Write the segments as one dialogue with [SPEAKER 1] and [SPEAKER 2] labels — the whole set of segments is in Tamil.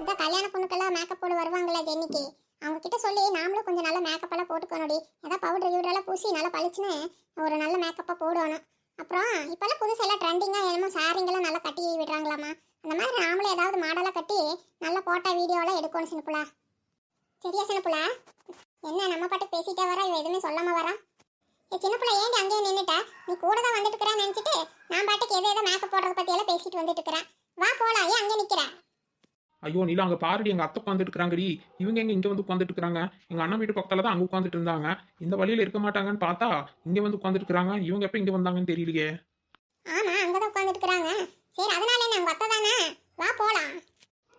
[SPEAKER 1] இந்த கல்யாண பொண்ணுக்கெல்லாம் மேக்கப் போட வருவாங்களே ஜென்னிக்கு? அவங்க கிட்ட சொல்லி நாமளும் கொஞ்சம் நல்ல மேக்கப் எல்லாம் போட்டுக்கணும்டி. ஏதாவது பவுடர் கிவுடரெல்லாம் பூசி நல்லா பளிச்சுன்னு ஒரு நல்ல மேக்கப்பாக போடணும். அப்புறம் இப்போல்லாம் புதுசு எல்லாம் ட்ரெண்டிங்காக என்னமோ சாரிங்கெல்லாம் நல்லா கட்டி விடுறாங்களாம்மா அந்த மாதிரி நாமளும் ஏதாவது மாடலாக கட்டி நல்லா போட்டோ வீடியோலாம் எடுக்கணும் சின்னப்புலா சரியா சின்னப்புலா என்ன நம்ம பாட்டு பேசிட்டே வரா? இவ எதுவுமே சொல்லாம வரா? ஏ சின்ன பிள்ளை ஏண்டி அங்கேயே நின்னுட்ட? நீ கூட தான் வந்துட்டு நினச்சிட்டு நான் பாட்டுக்கு எதை எதை மேக்கப் போடுறத பற்றியெல்லாம் எல்லாம் பேசிட்டு வந்துட்டு இருக்கிறேன். வா போலாம். ஏன் அங்கே நிற்கிறேன்
[SPEAKER 2] ஐயோ நீலாம் அங்கே பாருடி எங்கள் அத்தை உட்காந்துட்டு இருக்கிறாங்கடி இவங்க எங்க இங்கே வந்து உட்காந்துட்டு இருக்கிறாங்க எங்கள் அண்ணன் வீட்டு பக்கத்தில் தான் அங்கே உட்காந்துட்டு இருந்தாங்க இந்த வழியில் இருக்க மாட்டாங்கன்னு பார்த்தா இங்கே வந்து உட்காந்துட்டு இருக்கிறாங்க இவங்க எப்போ இங்கே வந்தாங்கன்னு தெரியலையே.
[SPEAKER 1] ஆமா அங்கதான் உட்காந்துட்டு இருக்கிறாங்க சரி அதனால என்ன உங்க அத்தை தானே வா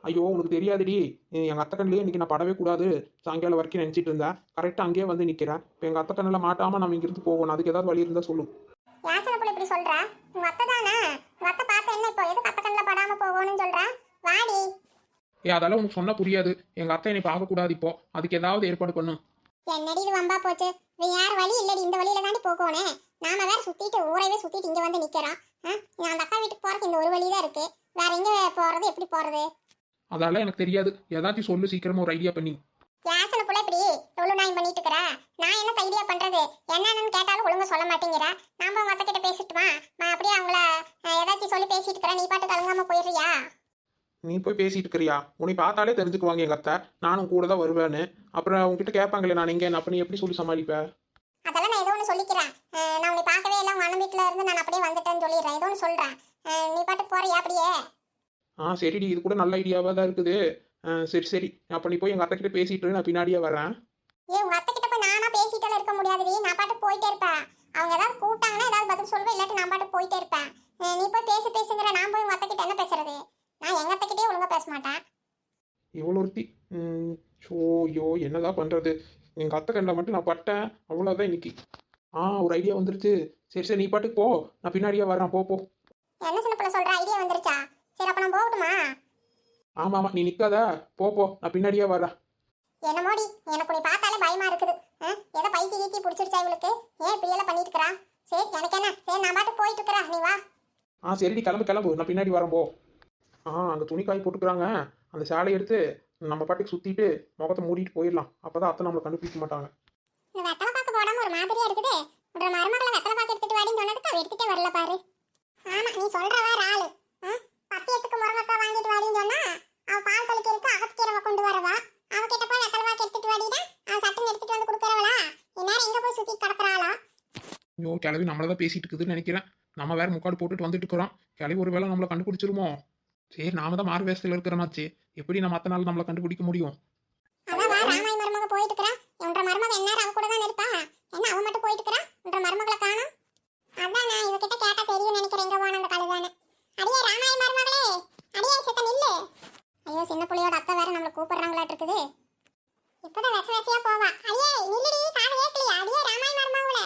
[SPEAKER 2] ஐயோ உனக்கு தெரியாதுடி. எங்கள் அத்தை கண்ணிலே இன்னைக்கு நான் படவே கூடாது. சாயங்காலம் வரைக்கும் நினச்சிட்டு இருந்தேன் கரெக்டாக அங்கேயே வந்து நிற்கிறேன் இப்போ எங்கள் அத்தை கண்ணில் மாட்டாமல் நம்ம இங்கிருந்து போகணும். அதுக்கு ஏதாவது வழி இருந்தால் சொல்லு.
[SPEAKER 1] யாசனை பிள்ளை இப்படி சொல்ற? உங்க அத்தை தானே உங்க அத்தை பார்த்த என்ன இப்போ? எதுக்கு அத்தை கண்ணில் படாம போகணும்னு சொல்ற? வாடி.
[SPEAKER 2] ஏ அதெல்லாம் உனக்கு சொன்னால் புரியாது. எங்கள் அத்தை என்னை பார்க்கக்கூடாது இப்போ. அதுக்கு ஏதாவது ஏற்பாடு பண்ணும்
[SPEAKER 1] என்னடி இது வம்பா போச்சு? வேற வழி? இல்லடி இந்த வழியில தாண்டி போகணும் நாம வேற சுத்திட்டு ஊரையவே சுத்திட்டு இங்க வந்து நிக்கிறோம்? நான் அந்த அக்கா வீட்டுக்கு போறதுக்கு இந்த ஒரு வழி தான் இருக்கு. வேற எங்க போறது? எப்படி போறது?
[SPEAKER 2] அதெல்லாம் எனக்கு தெரியாது. ஏதாச்சும் சொல்லு சீக்கிரமா ஒரு ஐடியா பண்ணி.
[SPEAKER 1] யாசனை புள்ள இப்படி எவ்வளவு நாய் பண்ணிட்டு இருக்கிற? நான் என்ன தைரியா பண்றது? என்னன்னு கேட்டாலும் ஒழுங்கா சொல்ல மாட்டேங்கிற. நாம உங்க அத்தை கிட்ட பேசிட்டுமா? நான் அப்படியே அவங்கள ஏதாச்சும் சொல்லி பேசிட்டு இருக்கிறேன். நீ பாட்டு கலங்காம போயிடுறியா?
[SPEAKER 2] நீ போய் பேசிட்டு இருக்கிறியா? உன்னை பார்த்தாலே தெரிஞ்சுக்குவாங்க எங்கள் அத்தை. நானும் கூட தான் வருவேன்னு. அப்புறம் உங்ககிட்ட கேட்பாங்களே நான் எங்கே அப்போ நீ எப்படி சொல்லி சமாளிப்ப?
[SPEAKER 1] அதெல்லாம் நான் ஏதோ ஒன்று சொல்லிக்கிறேன். நான் உன்னை பார்க்கவே இல்லை. உங்க அண்ணன் வீட்டுல இருந்து நான் அப்படியே வந்துட்டேன்னு சொல்லிடுறேன். ஏதோ ஒன்று சொல்றேன். நீ பாட்டுக்கு போறியா அப்படியே?
[SPEAKER 2] ஆ சரிடி. இது கூட நல்ல ஐடியாவாக தான் இருக்குது. சரி சரி. அப்போ நீ போய் எங்கள் அத்தை கிட்ட பேசிட்டு நான் பின்னாடியே வரேன்
[SPEAKER 1] ஏ உங்க அத்தை கிட்ட போய் நானா பேசிட்டால இருக்க முடியாதுடி. நான் பாட்டு போயிட்டே இருப்பேன். அவங்க ஏதாவது கூப்பிட்டாங்கன்னா ஏதாவது பதில் சொல்வேன் இல்லாட்டி நான் பாட்டு போயிட்டே இருப்பேன். நீ போய் பேசி பேசுங்கிற. நான் போய் உங்க அத்தை கிட்ட என்ன பேசுறது? நான் எங்க அத்தை கிட்டே ஒழுங்கா பேச மாட்டேன்.
[SPEAKER 2] இவ்வளோ ஒருத்தி. ஷோ ஐயோ என்னதான் பண்ணுறது எங்கள் அத்தை கண்ணில் மட்டும் நான் பட்டேன். அவ்வளோதான் இன்னைக்கு. ஆ ஒரு ஐடியா வந்துருச்சு. சரி சரி நீ பாட்டுக்கு போ. நான் பின்னாடியே வரேன் போ போ.
[SPEAKER 1] என்ன சின்ன பிள்ளை சொல்ற? ஐடியா வந்துருச்சா? சரி அப்ப நான் போகட்டுமா?
[SPEAKER 2] ஆமாம் ஆமாம் நீ நிற்காத போ போ. நான் பின்னாடியே வரேன்
[SPEAKER 1] என்னமோடி எனக்கு உன்னை பார்த்தாலே பயமா இருக்குது. ஏதோ பைத்தி கீத்தி பிடிச்சிருச்சா இவளுக்கு? ஏன் இப்படி எல்லாம் பண்ணிட்டு இருக்கிறா? சரி எனக்கு என்ன? சரி நான் பாட்டு போயிட்டு இருக்கிறேன். நீ வா.
[SPEAKER 2] ஆ சரிடி கிளம்பு கிளம்பு. நான் பின்னாடி வரேன். போ. ஆ அங்கே துணி காய் போட்டுக்கிறாங்க. அந்த சேலை எடுத்து நம்ம பாட்டுக்கு சுற்றிட்டு முகத்தை மூடிட்டு போயிடலாம். அப்போ தான் அத்தை நம்மளை கண்டுபிடிக்க மாட்டாங்க.
[SPEAKER 1] இந்த வெத்தலை பாக்கு போடாம ஒரு மாதிரியா இருக்குது. உன்னோட மருமகளை வெத்தலை பாக்கு எடுத்துட்டு வாடின்னு சொன்னதுக்கு அவ எடுத்துட்டே வரல பாரு. ஆமா நீ சொல்ற வேற ஆளு ஆ? பத்தியத்துக்கு முருங்கக்காய் வாங்கிட்டு வாடின்னு சொன்னா அவ பால் அகத்திக்கீரவை கொண்டு வரவா? அவ கிட்ட போய் வெத்தலை பாக்கு எடுத்துட்டு வாடினா அவ சட்டன் எடுத்துட்டு வந்து கொடுக்கறவளா? இந்நேரம் எங்க போய் சுத்தி கிடக்குறாளா?
[SPEAKER 2] ஐயோ கிளவி நம்மளை தான் பேசிட்டு இருக்குதுன்னு நினைக்கிறேன். நம்ம வேற முக்காடு போட்டுட்டு வந்துட்டு இருக்கிறோம். கிளவி ஒரு வேளை நம்மளை கண்டுபிடிச்சிருமோ? சரி நாம தான் மாறு வேஷத்தில் இருக்கிறனாச்சு எப்படி நம்ம மற்ற நாள் நம்மளை கண்டுபிடிக்க முடியும்
[SPEAKER 1] அதான் வா ராமாய் மருமக போயிட்டு இருக்கிறா உன்ற மருமக எந்நேரம் அவ கூட தான் இருப்பா என்ன அவ மட்டும் போயிட்டு இருக்கிறா உன்ற மருமகளை காணோம் அதான் நான் இவகிட்ட கேட்டா தெரியும் நினைக்கிறேன் எங்க போன அந்த கழுதானு அடியே ராமாய் மருமகளே அடியே சித்த நில்லு ஐயோ சின்ன புள்ளையோட அத்தை வேற நம்மள கூப்பிடுறாங்களாட்டு இருக்குது இப்பதான் வெச வெசையா போவா அடியே நில்லுடி காது கேட்கலையா அடியே ராமாய் மருமகளே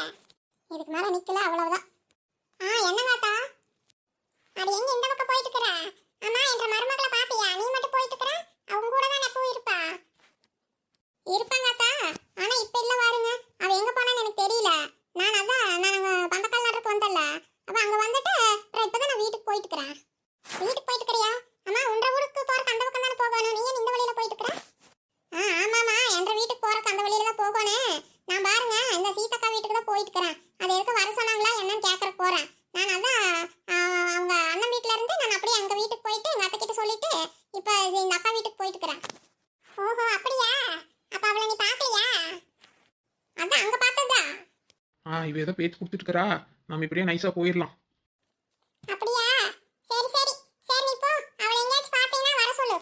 [SPEAKER 1] இதுக்கு மேல நிக்கல அவ்வளவுதான் ஆ என்ன வாத்தா அடி எங்க இந்த பக்கம் போயிட்டு இருக்கிற அம்மா என்ற மருமகளை பாத்தியா நீ மட்டும் போயிட்டு இருக்கிற அவங்க கூட தான் எப்பவும் இருப்பா இருப்பாங்க அத்தா ஆனா இப்ப இல்ல பாருங்க அவ எங்க போனான்னு எனக்கு தெரியல நான் அதான் நான் பந்தக்கால் நடுறதுக்கு வந்தல அப்ப அங்க வந்துட்டு அப்புறம் இப்பதான் நான் வீட்டுக்கு போயிட்டு இருக்கிறேன் வீட்டுக்கு போயிட்டு இருக்கிறியா அம்மா உன்ற ஊருக்கு போறக்கு அந்த பக்கம் தானே போகணும் நீ ஏன் இந்த வழியில போயிட்டு இருக்கிற ஆ ஆமாமா என்ற வீட்டுக்கு போறக்கு அந்த வழியில தான் போகணும் நான் பாருங்க இந்த சீதக்கா வீட்டுக்கு தான் போயிட்டு இருக்கிறேன் அது எதுக்கு வர சொன்னாங்களா என்னன்னு கேட்கறக்கு போறேன் நான் அதான் ஆ, அவங்க அண்ணன் வீட்ல இருந்து நான் அப்படியே எங்க வீட்டுக்கு போயிட்டு எங்க அத்தை கிட்ட சொல்லிட்டு இப்ப இந்த அக்கா வீட்டுக்கு போயிட்டு இருக்கிறேன் ஓஹோ அப்படியா அப்ப அவளை நீ பார்க்கலையா அதான் அங்க பார்த்ததா
[SPEAKER 2] ஆ இவ ஏதோ பேச்சு கொடுத்துட்டு இருக்கிறா. நம்ம இப்படியே நைஸாக போயிடலாம்.
[SPEAKER 1] அப்படியா? சரி சரி. சரி நீ போ. அவளை எங்கேயாச்சும் பார்த்தீங்கன்னா வர சொல்லு.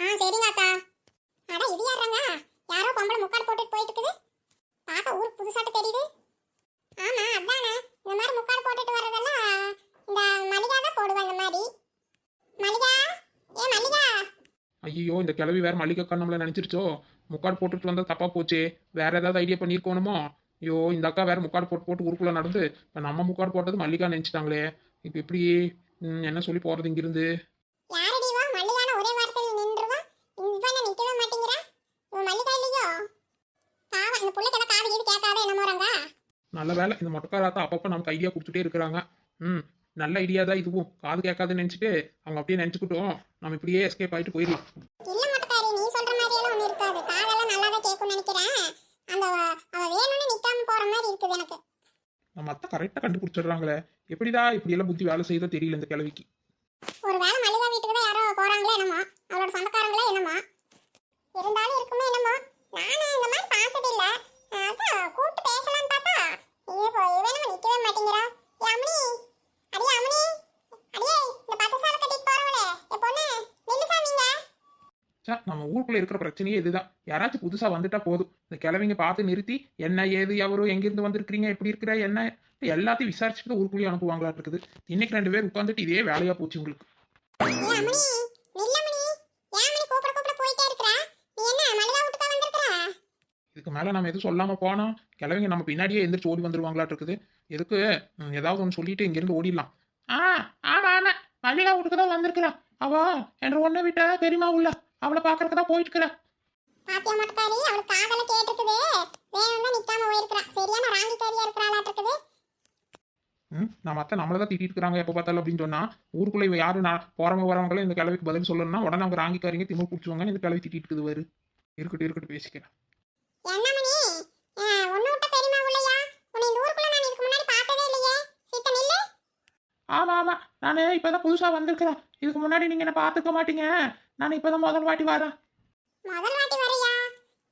[SPEAKER 1] ஆ சரிங்க அத்தா அட இது யாருங்க யாரோ பொம்பளை முக்காடு போட்டுட்டு போயிட்டு இருக்குது. பார்க்க ஊருக்கு புதுசாட்டு தெரியுது. ஆமா அதானே. இந்த மாதிரி முக்காடு போட்டுட்டு வர்றதெல்லாம் இந்த மளிகா தான் போடுவா இந்த மாதிரி. மளிகா ஏ மளிகா
[SPEAKER 2] ஐயோ இந்த கிளவி வேற அக்கா நம்மளை நினச்சிருச்சோ. முக்காடு போட்டுட்டு வந்தால் தப்பாக போச்சே. வேற ஏதாவது ஐடியா பண்ணியிருக்கோணுமோ? ஐயோ இந்த அக்கா வேற முக்காடு போட்டு போட்டு ஊருக்குள்ளே நடந்து இப்போ நம்ம முக்காடு போட்டது மல்லிகா நினச்சிட்டாங்களே. இப்போ எப்படி என்ன சொல்லி போகிறது இங்கிருந்து?
[SPEAKER 1] எல்லாம்
[SPEAKER 2] நல்ல வேலை இந்த மொட்டக்காராத்தா அப்பப்போ நமக்கு ஐடியா கொடுத்துட்டே இருக்கிறாங்க. ம் நல்ல ஐடியா தான் இதுவும். காது கேட்காதுன்னு நினச்சிட்டு அவங்க அப்படியே நினச்சிக்கிட்டோம். நம்ம இப்படியே எஸ்கேப் ஆகிட்டு போயிடலாம்.
[SPEAKER 1] இல்ல கேட்காது காதெல்லாம் நல்லா தான் கேட்கும்னு நினைக்கிறேன். அந்த அவ வேணும்னு நிக்காம போற மாதிரி இருக்குது எனக்கு.
[SPEAKER 2] நம்ம அத்தை கரெக்டாக கண்டுபிடிச்சிடுறாங்களே. எப்படிதான் இப்படியெல்லாம் புத்தி வேலை செய்தோ தெரியல இந்த கிழவிக்கு.
[SPEAKER 1] ஒருவேளை மல்லிகா வீட்டுக்கு தான் யாரோ போறாங்களே என்னமோ அவளோட சொந்தக்காரங்களே என்னமோ. இருந்தாலும் இருக்குமே என்னமோ நானும் இந்த மாதிரி பார்த்தது இல்ல. அதான் கூப்பிட்டு பேசலாம்னு பார்த்தா ஐயோ இவனும் நிக்கவே மாட்டேங்கிறா. ஏ அம்மனி அடியே அம்மனி அடியே இந்த பத்து சாலை கட்டிட்டு போறவளே என் பொண்ணு நில்லு சாமிங்க
[SPEAKER 2] சா நம்ம ஊருக்குள்ள இருக்கிற பிரச்சனையே இதுதான். யாராச்சும் புதுசா வந்துட்டா போதும். இந்த கிழவிங்க பார்த்து நிறுத்தி என்ன ஏது எவரும் எங்கிருந்து வந்திருக்கிறீங்க? எப்படி இருக்கிற? என்ன? எல்லாத்தையும் விசாரிச்சுட்டு ஊருக்குள்ளேயே அனுப்புவாங்களாட்டு இருக்குது. இன்னைக்கு ரெண்டு பேர் உட்காந்துட்டு இதே வேலையா போச்சு உங்களுக்கு இதுக்கு மேல நம்ம எதுவும் சொல்லாம போனோம் கிழவிங்க நம்ம பின்னாடியே எந்திரிச்சு ஓடி வந்துருவாங்களாட்டு இருக்குது. எதுக்கு? ஏதாவது ஒன்று சொல்லிட்டு இங்கிருந்து ஓடிடலாம். ஆ ஆமா ஆமா. மல்லிகா வீட்டுக்கு தான் வந்திருக்கிறா. அவ என்ற ஒன்றை விட்ட பெரியமா உள்ள. அவளை பாக்குறதுக்கு தான் போயிட்டு இருக்கிறா.
[SPEAKER 1] பாத்தியா மட்காரி அவளுக்கு காதல கேட்டிருக்குது. வேணும் தான் நிக்காம போயிருக்கா சரியான ராங்கிக்காரியா இருக்கிறாளாட்டு இருக்குது.
[SPEAKER 2] ம் நம்ம அத்தை நம்மளை தான் திட்டிட்டு இருக்காங்க எப்போ பார்த்தாலும் அப்படின்னு சொன்னா ஊருக்குள்ள இவ யாரும் நான் போறவங்க வரவங்களும் இந்த கிழவிக்கு பதில் சொல்லணும்னா உடனே அவங்க ராங்கிக்காரங்க திமிர் பிடிச்சுவாங்க. இந்த கிழவி திட்டிட்டு இருக்குது வரு இருக்கட்டும் இருக்கட்டும் பேசிக்கிறேன். ஆமா ஆமா. நான் இப்பதான் புதுசா வந்திருக்கிறேன். இதுக்கு முன்னாடி நீங்க என்ன பார்த்துக்க மாட்டீங்க. நான் இப்பதான் முதல் வாட்டி வரேன்.
[SPEAKER 1] முதல் வாட்டி வரையா?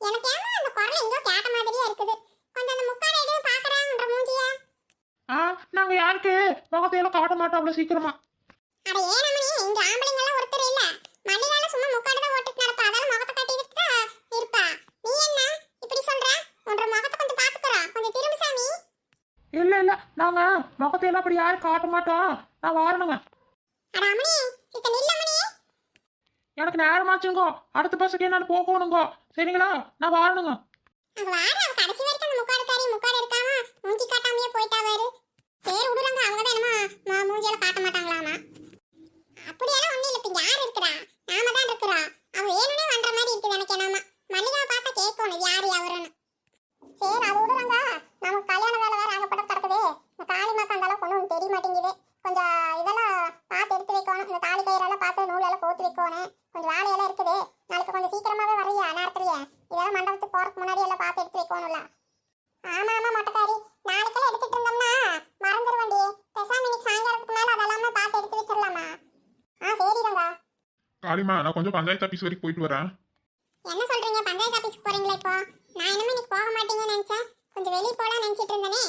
[SPEAKER 1] எனக்கு ஏமா அந்த குரல் எங்கோ கேட்ட மாதிரியே இருக்குது. கொஞ்சம் அந்த முக்கார எதுவும் பாக்குறாங்கன்ற மூஞ்சிய.
[SPEAKER 2] ஆ நாங்க யாருக்கு? முகத்தையெல்லாம் காட்ட மாட்டோம் அவ்வளவு சீக்கிரமா.
[SPEAKER 1] அட ஏன் மணி இங்க ஆம்பளைங்க எல்லாம் ஒருத்தர் இல்ல. மல்லிகால சும்மா முக்காடு தான் ஓட்டிட்டு நடப்பா. அதெல்லாம் முகத்தை காட்டிட்டு தான் இருப்பா. நீ என்ன? இப்படி சொல்ற? உன்ற முகத்தை கொஞ்சம் பாத்துக்கறா. கொஞ்சம் திரும்பு சாமி.
[SPEAKER 2] இல்ல இல்ல. நாங்க முகத்தையெல்லாம் அப்படி யாரும் காட்ட மாட்டோம். நான் வரணுங்க.
[SPEAKER 1] அட மணி
[SPEAKER 2] எனக்கு நேரமாச்சுங்கோ. அடுத்த பஸ்ஸுக்கு என்னால போகணுங்கோ. சரிங்களா? நான் வாரணுங்க.
[SPEAKER 1] அங்க வாரு அவ கடைசி வரைக்கும் அந்த முக்காடு காரி முக்காடு எடுக்காம மூஞ்சி காட்டாமயே போயிட்டா வாரு சரி விடுறாங்க அவங்க தான் காட்ட மாட்டாங்களாமா. அப்படியெல்லாம் ஒண்ணு இல்ல. இப்ப யார் இருக்கிறா? நாம தான் இருக்கிறோம். அவ வேணும்னே பண்ற மாதிரி இருக்குது எனக்கு என்னமா மல்லிகாவை பார்த்தா கேட்கணும் யாரு அவருன்னு சரி அது விடுறாங்க நமக்கு கல்யாண வேலை வேற ஆகப்பட்ட கிடக்குது இந்த தாலி மாத்தம் அந்த அளவுக்கு ஒன்றும் தெரிய மாட்டேங்குது கொஞ்சம் இதெல்லாம் பார்த்து எடுத்து வைக்கணும் இந்த தாலி கயிறெல்லாம் பார்த்து நூலெல்லாம் கோத்து வைக்கணும் கொஞ்சம் வேலையெல்லாம் இருக்குது நாளைக்கு கொஞ்சம் சீக்கிரமாவே வரையா நேரத்துலயே இதெல்லாம் மண்டபத்துக்கு போறதுக்கு முன்னாடி எல்லாம் பார்த்து எடுத்து வைக்கணும்ல ஆமா ஆமா மொட்டைக்காரி நாளைக்கெல்லாம் எடுத்துட்டு இருந்தோம்னா மறந்துடுவேண்டி பேசாம இன்னைக்கு சாயங்காலத்துக்கு மேல அதெல்லாமே பார்த்து எடுத்து வச்சிடலாமா ஆ சரிதாங்க
[SPEAKER 2] காளிமா நான் கொஞ்சம் பஞ்சாயத்து ஆஃபீஸ் வரைக்கும் போயிட்டு வரேன்.
[SPEAKER 1] என்ன சொல்றீங்க? பஞ்சாயத்து ஆபீஸ்க்கு போறீங்களா இப்போ? நான் என்னமோ இன்னைக்கு போக மாட்டீங்கன்னு நினைச்சேன். கொஞ்சம் வெளியே போலாம் நினைச்சிட்டு இருந்தேனே.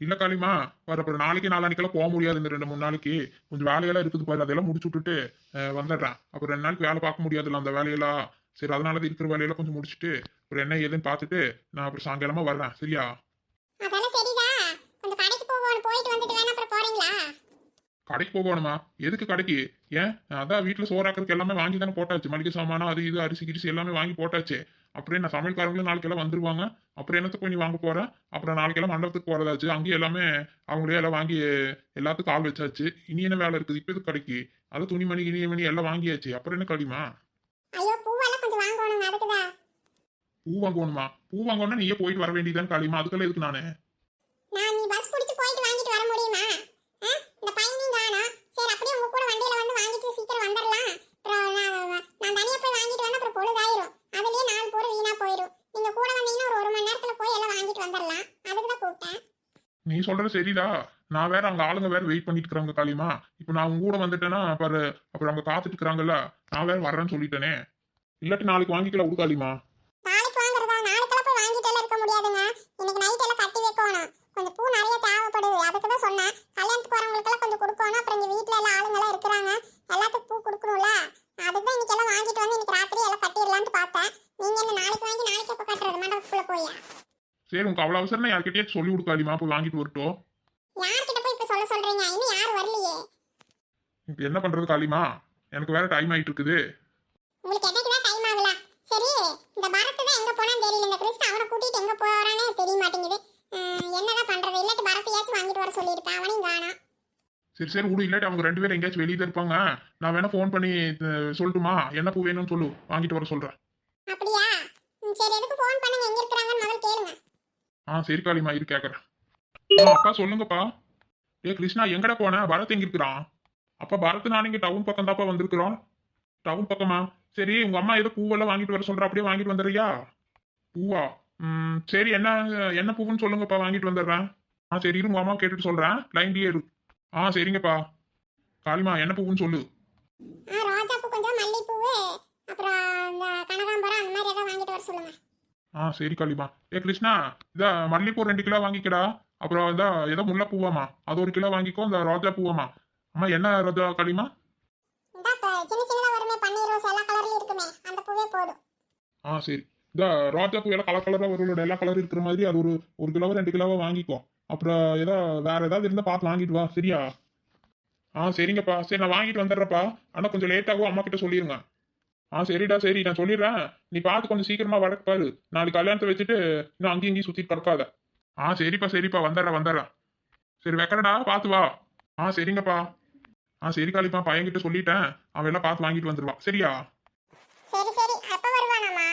[SPEAKER 2] இல்ல காளிமா வர அப்புறம் நாளைக்கு நாளானிக்கெல்லாம் போக முடியாது இந்த ரெண்டு மூணு நாளைக்கு. கொஞ்சம் வேலையெல்லாம் இருக்குது பாரு அதெல்லாம் முடிச்சு விட்டுட்டு அஹ், வந்துடுறேன். அப்புறம் ரெண்டு நாளைக்கு வேலை பார்க்க முடியாதுல்ல அந்த வேலையெல்லாம். சரி அதனால தான் இருக்கிற வேலையெல்லாம் கொஞ்சம் முடிச்சுட்டு அப்புறம் என்ன ஏதுன்னு பார்த்துட்டு நான் அப்புறம் சாயங்காலமா வர்றேன். சரியா
[SPEAKER 1] அதெல்லாம் சரிதா கொஞ்சம் கடைக்கு போகணும் போயிட்டு வந்துட்டு வேணா அப்புறம் போறீங்களா
[SPEAKER 2] கடைக்கு போகணுமா? எதுக்கு கடைக்கு? ஏன்? அதான் வீட்டில் சோறாக்கிறதுக்கு எல்லாமே வாங்கி தானே போட்டாச்சு. மளிகை சாமானம் அது இது அரிசி கிரிசி எல்லாமே வாங்கி போட்டாச்சு. அப்புறம் நான் சமையல்காரங்களும் நாளைக்கெல்லாம் வந்துருவாங்க? அப்புறம் என்னத்த போய் நீ வாங்க போறேன் அப்புறம் நாளைக்கெல்லாம் மண்டபத்துக்கு போறதாச்சு. அங்கேயும் எல்லாமே அவங்களே எல்லாம் வாங்கி எல்லாத்துக்கும் ஆள் வச்சாச்சு. இனி என்ன வேலை இருக்குது? இப்போ எதுக்கு கடைக்கு? அது துணிமணி கிணிமணி எல்லாம் வாங்கியாச்சு. அப்புறம் என்ன
[SPEAKER 1] அதுக்குதான்.
[SPEAKER 2] பூ வாங்கணுமா? பூ வாங்கணும்னா நீயே போயிட்டு வர வேண்டியதுதான் காளிமா அதுக்கெல்லாம் எதுக்கு நான்
[SPEAKER 1] நீ பஸ் பிடிச்சு போயிட்டு வாங்கிட்டு வர முடியுமா ஆ? இந்த பையனையும் காணோம் சரி அப்படியே உங்க கூட வண்டியில வந்து வாங்கிட்டு சீக்கிரம் வந்துடலாம் அப்புறம் நான் நான் தனியா போய் வாங்கிட்டு வந்தா அப்புறம் பொழுதாயிரும் அதுலயே நாலு பொருள் வீணா போயிடும் நீங்க கூட வந்தீங்கன்னா ஒரு ஒரு மணி நேரத்துல போய் எல்லாம் வாங்கிட்டு வந்துடலாம் அதுக்கு தான் கூப்பிட்டேன்
[SPEAKER 2] நீ சொல்றது சரிதா நான் வேற அங்க ஆளுங்க வேற வெயிட் பண்ணிட்டு இருக்காங்க காலிமா இப்போ நான் உங்க கூட வந்துட்டேன்னா பாரு அப்புறம் அவங்க காத்துட்டு இருக்காங்கல்ல நான் வேற வர்றேன்னு சொல்லிட்டேனே. இல்லாட்டி நாளைக்கு வாங்கிக்கலாம் விடு காளிமா
[SPEAKER 1] வாங்கிட்டு பூ கொஞ்சம் அப்புறம் ஆளுங்கெல்லாம் இருக்கிறாங்க. வந்து இன்னைக்கு ராத்திரி எல்லாம் கட்டிடலாம்னு பார்த்தேன். நீங்க என்ன நாளைக்கு வாங்கி நாளைக்கு எப்போ கட்டுறது மண்டபத்துக்குள்ள போயா?
[SPEAKER 2] சரி உனக்கு அவ்வளோ அவசரம் யார்கிட்டயே சொல்லி விடு காளிமா போய் வாங்கிட்டு வரட்டும்.
[SPEAKER 1] யார்கிட்ட போய் இப்ப சொல்ல சொல்றீங்க? இன்னும் யாரும் வரலையே.
[SPEAKER 2] இப்போ என்ன பண்றது காளிமா? எனக்கு வேற டைம் ஆயிட்டு இருக்குது
[SPEAKER 1] உங்களுக்கு என்னைக்கு தான் டைம் ஆகல? சரி இந்த பரத் தான் எங்க போனான்னு தெரியல. இந்த கிறிஸ்து அவனை கூட்டிட்டு எங்க போறானே தெரிய மாட்டேங்குது. என்னதான் பண்றது? இல்லாட்டி பரத்தையாச்சும் வாங்கிட்டு வர அவனையும் காணோம்.
[SPEAKER 2] சரி சரி விடு. இல்லாட்டி அவங்க ரெண்டு பேரும் எங்கேயாச்சும் வெளியே இருப்பாங்க. நான் வேணா ஃபோன் பண்ணி சொல்லட்டுமா? என்ன பூ வேணும்னு சொல்லு. வாங்கிட்டு வர சொல்றேன்.
[SPEAKER 1] அப்படியா ம், சரி எதுக்கு ஃபோன் பண்ணுங்க எங்க இருக்கிறாங்கன்னு முதல்ல கேளுங்க
[SPEAKER 2] ஆ சரி காளிமா இரு கேட்குறேன் அக்கா சொல்லுங்கப்பா. ஏ கிருஷ்ணா எங்கடா போன? பரத் எங்க இருக்கிறான் அப்பா பரத் நான் இங்கே டவுன் பக்கம் தாப்பா வந்திருக்கிறோம். டவுன் பக்கமா?
[SPEAKER 3] சரி உங்க அம்மா ஏதோ பூவெல்லாம் வாங்கிட்டு வர சொல்ற அப்படியே வாங்கிட்டு வந்துடுறியா? பூவா? ம் சரி என்ன என்ன பூவுன்னு சொல்லுங்கப்பா வாங்கிட்டு வந்துடுறேன். ஆ சரி உங்க அம்மா கேட்டுட்டு சொல்றேன். லைன்லயே இரு. ஆ சரிங்கப்பா. காளிமா என்ன பூவுன்னு சொல்லு.
[SPEAKER 1] ஆ ரோஜா பூ கொஞ்சம் மல்லிப்பூவு அப்புறம் இந்த கனகாம்பரம் அந்த மாதிரி ஏதாவது வாங்கிட்டு வர சொல்லுங்க.
[SPEAKER 3] ஆ சரி காளிமா ஏ கிருஷ்ணா இதா மல்லிப்பூ ரெண்டு கிலோ வாங்கிக்கடா. அப்புறம் இதா ஏதோ முல்லை பூவாமா அது ஒரு கிலோ வாங்கிக்கோ இந்த ரோஜா பூவாமா அம்மா என்ன ரோஜா காளிமா
[SPEAKER 1] வருமே
[SPEAKER 3] ஆ சரி. இந்த ரோஜா பூ எல்லாம் கலர் கலராக வருவோட எல்லா கலர் இருக்கிற மாதிரி அது ஒரு ஒரு கிலோவோ ரெண்டு கிலோவோ வாங்கிக்கோ. அப்புறம் ஏதோ வேற ஏதாவது இருந்தால் பார்த்து வாங்கிட்டு வா சரியா? ஆ சரிங்கப்பா. சரி நான் வாங்கிட்டு வந்துடுறேப்பா ஆனால் கொஞ்சம் லேட்டாகும் அம்மா கிட்ட சொல்லிடுங்க ஆ சரிடா சரி நான் சொல்லிடுறேன். நீ பார்த்து கொஞ்சம் சீக்கிரமா வடக்கு பாரு. நாளைக்கு கல்யாணத்தை வச்சுட்டு இன்னும் அங்கேயும் இங்கேயும் சுற்றிட்டு கிடக்காத ஆ சரிப்பா சரிப்பா வந்துடுறேன் வந்துடுறேன். சரி வைக்கிறடா பார்த்து வா. ஆ சரிங்கப்பா. ஆ சரி காளிப்பா பையன்கிட்ட சொல்லிட்டேன். அவன் எல்லாம் பார்த்து வாங்கிட்டு வந்துடுவான் சரியா?
[SPEAKER 1] சரி சரி வருவானாமா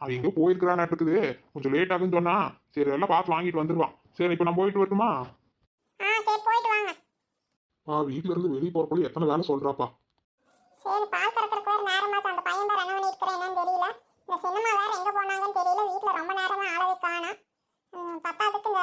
[SPEAKER 3] அவன் எங்க போயிருக்கிறான் இருக்குது. கொஞ்சம் லேட் ஆகுன்னு சொன்னா. சரி எல்லாம் பார்த்து வாங்கிட்டு வந்துருவான். சரி இப்போ நான் போயிட்டு வரட்டுமா?
[SPEAKER 1] ஆ சரி போயிட்டு வாங்க.
[SPEAKER 3] ஆ வீட்ல இருந்து வெளியே போறப்போ எத்தனை வேலை சொல்றாப்பா?
[SPEAKER 1] சரி பால் அந்த பையன் வேற என்ன பண்ணிருக்கிறேன் என்னன்னு தெரியல. இந்த சினிமா வேற எங்க போனாங்கன்னு தெரியல. வீட்ல ரொம்ப நேரமா ஆளவே காணோம் ம், பத்தாததுக்கு இந்த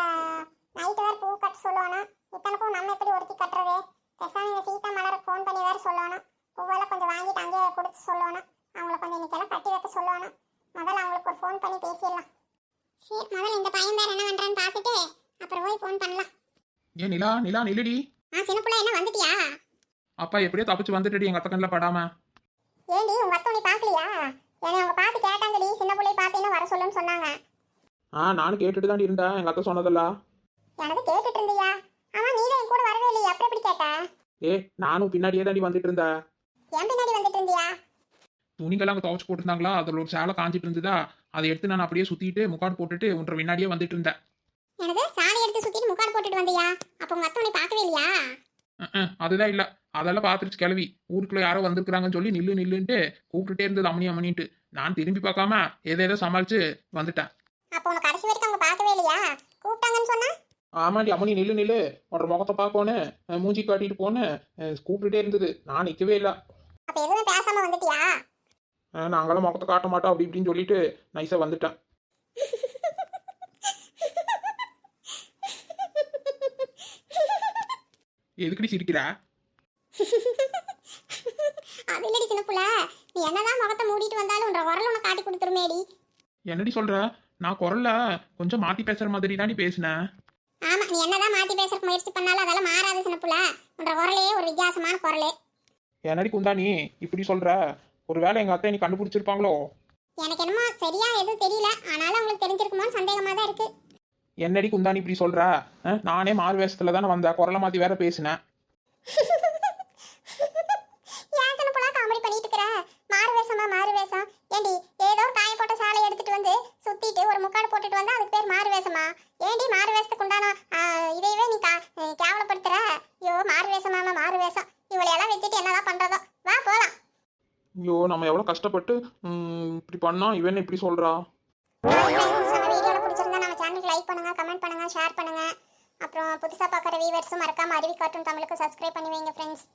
[SPEAKER 1] நைட்டு வேற பூ கட்ட சொல்லணும் இத்தனை பூ நம்ம எப்படி ஒருத்தி கட்டுறது? பேசாம இந்த சீதா மலருக்கு ஃபோன் பண்ணி வேற சொல்லணும் பூவெல்லாம் கொஞ்சம் வாங்கிட்டு அங்கேயே கொடுத்து சொல்லணும் அவங்கள கொஞ்சம் இன்னைக்கெல்லாம் கட்டி வைக்க சொல்லணும் முதல்ல அவங்களுக்கு ஒரு ஃபோன் பண்ணி பேசிடலாம். சரி முதல்ல இந்த பையன் வேற என்ன பண்றான்னு பார்த்துட்டு அப்புறம் போய் ஃபோன் பண்ணலாம்.
[SPEAKER 2] ஏன் நிலா நிலா நில்லுடி.
[SPEAKER 1] ஆ சின்ன பிள்ளை என்ன வந்துட்டியா?
[SPEAKER 2] அப்பா எப்படியோ தப்பிச்சு வந்துட்டுடி எங்க அத்தை கண்ணில் படாம.
[SPEAKER 1] ஏண்டி உங்க பார்க்கலையா? என்னை அவங்க பார்த்து கேட்டாங்கடி சின்ன பிள்ளைய பார்த்தீங்கன்னா வர சொல்லுன்னு சொன்னாங்க.
[SPEAKER 2] ஆ நானும் கேட்டுட்டு தான் இருந்தேன். எங்க அத்தை சொன்னதெல்லாம்
[SPEAKER 1] எனது கேட்டுட்டு இருந்தியா? ஆமா நீ தான் என் கூட வரவே இல்லையா. அப்புறம் எப்படி கேட்ட?
[SPEAKER 2] ஏ நானும் பின்னாடியே தாண்டி வந்துட்டு இருந்தேன்.
[SPEAKER 1] என் பின்னாடி வந்துட்டு இருந்தியா?
[SPEAKER 2] துணிகள்லாம் அங்கே துவைச்சு போட்டிருந்தாங்களா? அதில் ஒரு சேலை காஞ்சிட்டு இருந்ததா? அதை எடுத்து நான் அப்படியே சுத்திட்டு முக்காடு போட்டுட்டு உன்ற பின்னாடியே வந்துட்டு இருந்தேன்.
[SPEAKER 1] எனது சாணி எடுத்து சுத்திட்டு முக்காடு போட்டுட்டு வந்தியா? அப்ப உங்க அத்தை உன்னை பார்க்கவே இல்லையா?
[SPEAKER 2] அதுதான் இல்லை. அதெல்லாம் பார்த்துருச்சு கிளவி. ஊருக்குள்ள யாரோ வந்திருக்கிறாங்கன்னு சொல்லி நில்லு நில்லுன்ட்டு கூப்பிட்டுட்டே இருந்தது அம்மனி அம்மனின்ட்டு. நான் திரும்பி பார்க்காம எதை எதோ சமாளிச்சு வந்துட்டேன்.
[SPEAKER 1] அப்ப உனக்கு கடைசி வரைக்கும் அவங்க பார்க்கவே இல்லையா? கூப்பிட்டாங்கன்னு சொன்னா?
[SPEAKER 2] ஆமாண்டி அம்மனி நில்லு நில்லு. உன்ற முகத்தை பார்க்கோன்னு அஹ், மூஞ்சி காட்டிட்டு போன்னு கூப்பிட்டுட்டே இருந்தது. நான் நிற்கவே இல்லை.
[SPEAKER 1] அப்ப எதுவுமே பேசாம வந்துட்டியா?
[SPEAKER 2] நாங்களாம் முகத்தை காட்ட மாட்டோம் அப்படி இப்படின்னு சொல்லிட்டு நைஸாக வந்துட்டேன். எதுக்குடி சிரிக்கிற?
[SPEAKER 1] அது இல்லடி சின்ன புள்ள. நீ என்னதான் முகத்தை மூடிட்டு வந்தாலும் உன்ற குரல் உனக்கு காட்டி கொடுத்துருமேடி.
[SPEAKER 2] என்னடி சொல்ற? நான் குரல்ல கொஞ்சம் மாத்தி பேசுற மாதிரி தாண்டி பேசினேன்
[SPEAKER 1] ஆமா நீ என்னதான் மாத்தி பேசுறதுக்கு முயற்சி பண்ணாலும் அதெல்லாம் மாறாது சின்ன புள்ள. உன்ற குரலே ஒரு வித்தியாசமான குரலே.
[SPEAKER 2] என்னடி குந்தாணி இப்படி சொல்ற? ஒருவேளை எங்க அத்தை நீ கண்டுபிடிச்சிருப்பாங்களோ?
[SPEAKER 1] எனக்கு என்னமோ சரியா எதுவும் தெரியல. ஆனாலும் உங்களுக்கு தெரிஞ்சிருக்குமோன்னு சந்தேகமா தான் இருக்கு.
[SPEAKER 2] என்னடி குந்தாணி இப்படி சொல்ற? அஹ், நானே மாறு வேஷத்துல தானே வந்தேன். குரலை மாத்தி வேற பேசினேன்
[SPEAKER 1] ஏன் சின்ன புள்ள காமெடி பண்ணிட்டு இருக்கிற மாறு வேஷமா மாறு வேஷம் ஏண்டி ஏதோ ஒரு காய போட்ட சாலை எடுத்துட்டு வந்து சுத்திட்டு ஒரு முக்காடு போட்டுட்டு வந்தா அதுக்கு பேர் மாறு வேஷமா ஏண்டி மாறு வேஷத்துக்கு உண்டான இதையவே நீ கேவலப்படுத்துற? ஐயோ மாறு வேஷமாமா மாறு வேஷம் இவளையெல்லாம் வச்சுட்டு என்னதான் பண்றதோ? வா போலாம்.
[SPEAKER 2] ஐயோ நம்ம எவ்வளவு கஷ்டப்பட்டு இப்படி பண்ணா இவன் இப்படி சொல்றா?
[SPEAKER 1] வீடியோல பிடிச்சிருந்தா நம்ம சேனலுக்கு லைக் பண்ணுங்க கமெண்ட் பண்ணுங்க ஷேர் பண்ணுங்க. அப்புறம் புதுசா பார்க்குற வியூவர்ஸும் மறக்காம அருவி கார்ட்டூன் தமிழுக்கு சப்ஸ்கிரைப் பண்ணி வைங்க ஃப்ரெண்ட்ஸ்